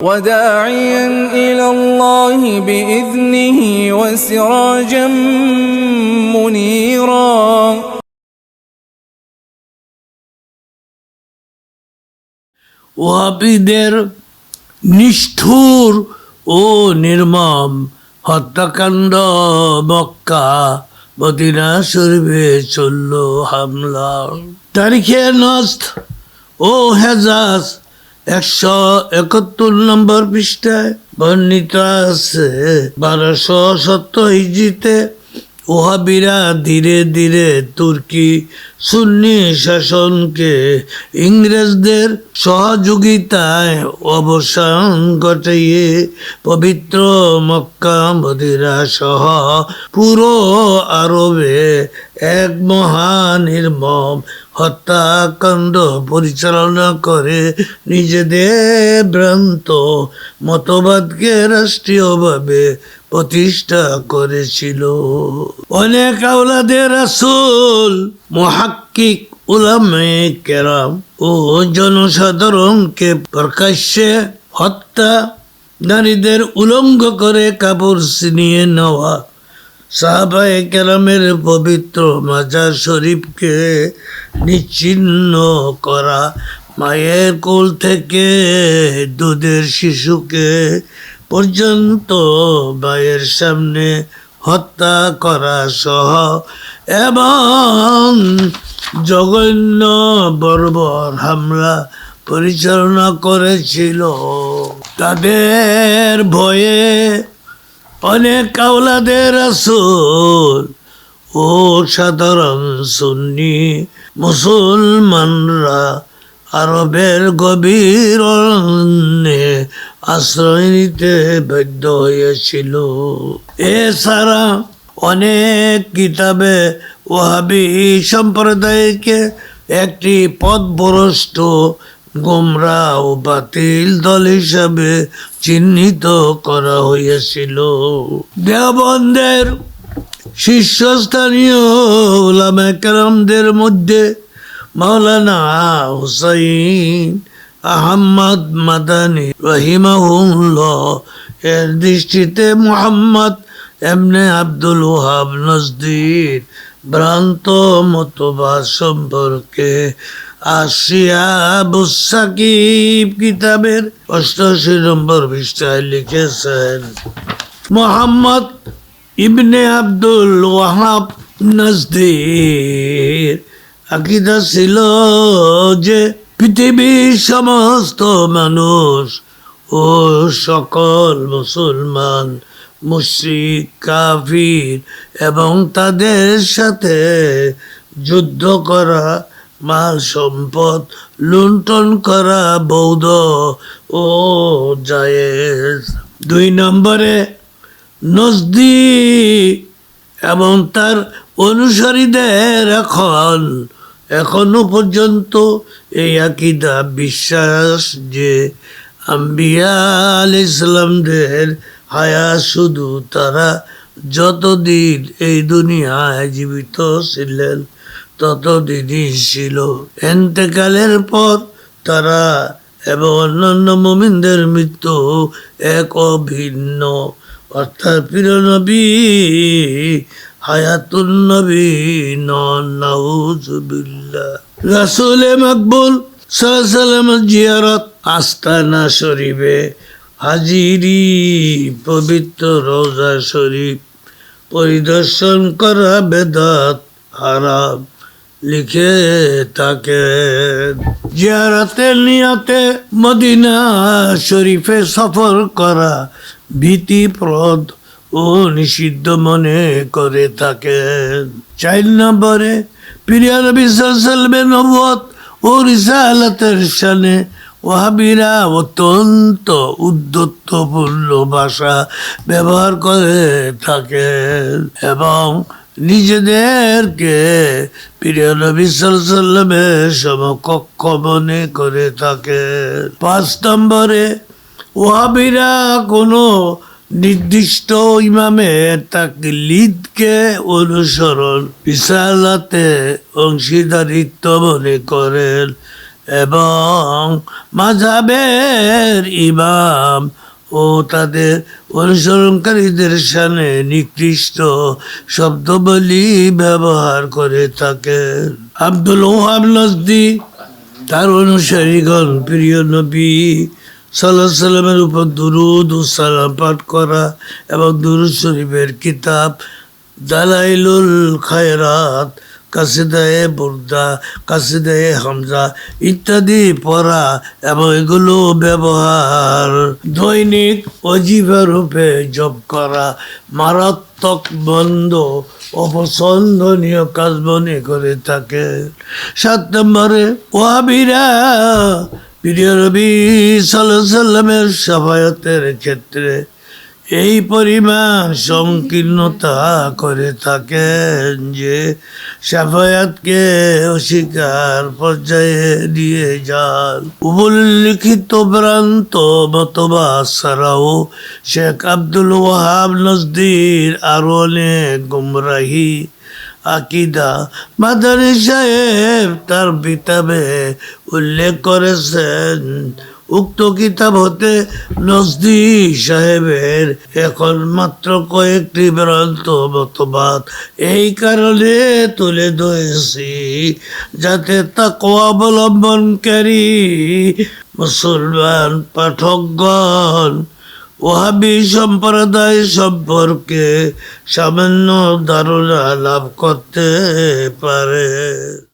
وداعيا إلى الله بإذنه وسراجا منيرا ওয়াবিদের নিষ্ঠুর ও নির্মম হত্যাকাণ্ড মক্কা মদিনা শরীফে চলল হামলা তারিখে নস্ত ও হেজাজ একশো একাত্তর নম্বর পৃষ্ঠায় বর্ণিত আছে। বারোশো সত্তর হিজিতে ওহাবিরা ধীরে ধীরে তুর্কি সুন্নি শাসনকে ইংরেজদের সহযোগিতায় অবসান ঘটিয়ে পবিত্র মক্কা মদিরা সহ পুরো আরবে এক মহানির্মম হত্যাকাণ্ড পরিচালনা করে নিজেদের ভ্রান্ত মতবাদকে রাষ্ট্রীয়ভাবে প্রতিষ্ঠা করেছিল। অনেক আওলাদের রাসূল, মহাক্কিক উলামে কেরাম ও জনসাধারণকে প্রকাশ্যে হত্যা নারীদের উলঙ্গ করে কাপড় ছিনিয়ে নেওয়া সাহাবায়ে কেরামের পবিত্র মাজার শরীফকে নিচ্ছিন্ন করা মায়ের কোল থেকে দুধের শিশুকে পর্যন্ত মায়ের সামনে হত্যা করা সহ এবং জঘন্য বর্বর হামলা পরিচালনা করেছিল। তাদের ভয়ে অনেক কাউলাদের আসল ও সাধারণ সুন্নি মুসলমানরা আরবের গভীর আশ্রয় নিতে বাধ্য হয়েছিল। এছাড়া অনেক কিতাবে ওহাবি সম্প্রদায়কে একটি পথভ্রষ্ট গোমরা ও বাতিল দল হিসাবে চিহ্নিত করা হয়েছিল দেওবন্দের শীর্ষস্থানীয় মধ্যে মাওলানা হুসাইন আহম্মদ মাদানী রহিমাহুল্লাহ, এর দৃষ্টিতে মোহাম্মদ এমনে আব্দুল ওহাব নজদির, ভ্রান্ত মতবাদ সম্পর্কে আসিয়া বুসাকিব কিতাবের অষ্টাশি নম্বর পৃষ্ঠায় লিখেছেন, মোহাম্মদ ইবনে আব্দুল ওয়াহাব নজদির। আকিদা ছিল যে পৃথিবীর সমস্ত মানুষ ও সকল মুসলমান, মুশ্রিক, কাফির এবং তাদের সাথে যুদ্ধ করা মাল সম্পদ লুণ্ঠন করা বৌদ্ধ। ও জায়েজ। দুই নম্বরে নজদি এবং তার অনুসারীদের এখন, এখনও পর্যন্ত এই আকিদা বিশ্বাস যে আম্বিয়া আল ইসলামদের হায়া শুধু তারা যতদিন এই দুনিয়ায় জীবিত ছিলেন ততদিনই ছিল। এন্তেকালের পর তারা এবং অন্যান্য মোমিনদের মৃত্যু এক অভিন্ন। অর্থাৎ প্রিয় নবী হায়াতুল নবী নজুবিল্লা রাসুলে মকবুল সাল্লাম জিয়ারত আস্তানা শরীফে। হাজিরি, পবিত্র রোজা শরীফ, পরিদর্শন করা বেদাত হারাম। লিখে তাকে জিয়ারাতের নিয়তে, মদিনা শরীফে সফর করা ভীতিপ্রদ ও নিষিদ্ধ মনে করে থাকেন চার নম্বরে, প্রিয় নবী নবুয়ত ও রিসালাতের সানে ওহাবিরা অত্যন্ত উদ্যত্তপূর্ণ ভাষা ব্যবহার করে থাকেন এবং নিজেদেরকে প্রিয় নবী সাল্লামের সমকক্ষ মনে করে থাকেন। পাঁচ নম্বরে ওহাবিরা কোনো নির্দিষ্ট ইমামের তাকলিদকে অনুসরণ বিশালাতে অংশীদারিত্ব মনে করেন এবং মাঝাবের ইমাম ও তাদের অনুসরণকারীদের সামনে নিকৃষ্ট শব্দবলী ব্যবহার করে থাকেন। আব্দুল ওহাব নজদি, তার অনুসারীগণ, প্রিয় নবী সাল্লাহ সাল্লামের উপর দুরুদ ও সালাম পাঠ করা এবং দুরুদ শরীফের কিতাব, দালাইলুল খায়রাত কাসিদায়ে বুর্দা, কাসিদায়ে হামজা ইত্যাদি পড়া এবং এগুলো ব্যবহার। দৈনিক অজীবা রূপে জপ করা, মারাত্মক বন্ধ, অপছন্দনীয় কাজ মনে করে থাকে। সাত নম্বরে ওয়াবিরা প্রিয় রবি সাল্লামের সাফায়তের ক্ষেত্রে এই পরিমাণ সংকীর্ণতা করে থাকেন যে সাফায়াতকে অস্বীকার পর্যায়ে নিয়ে যান। উল্লিখিত ভ্রান্ত মতবাদ ছাড়াও শেখ আব্দুল ওয়াহাব নজদির আরও অনেক গুমরাহি আকিদা মাদানী সাহেব তার কিতাবে উল্লেখ করেছেন উক্ত কিতাব হতে নজদি সাহেবের এখন মাত্র কয়েকটি ভ্রান্ত মতবাদ এই কারণে তুলে ধরেছি, যাতে তাকে অবলম্বনকারী মুসলমান, পাঠকগণ, ওহাবি সম্প্রদায় সম্পর্কে সামান্য ধারণা লাভ করতে পারে।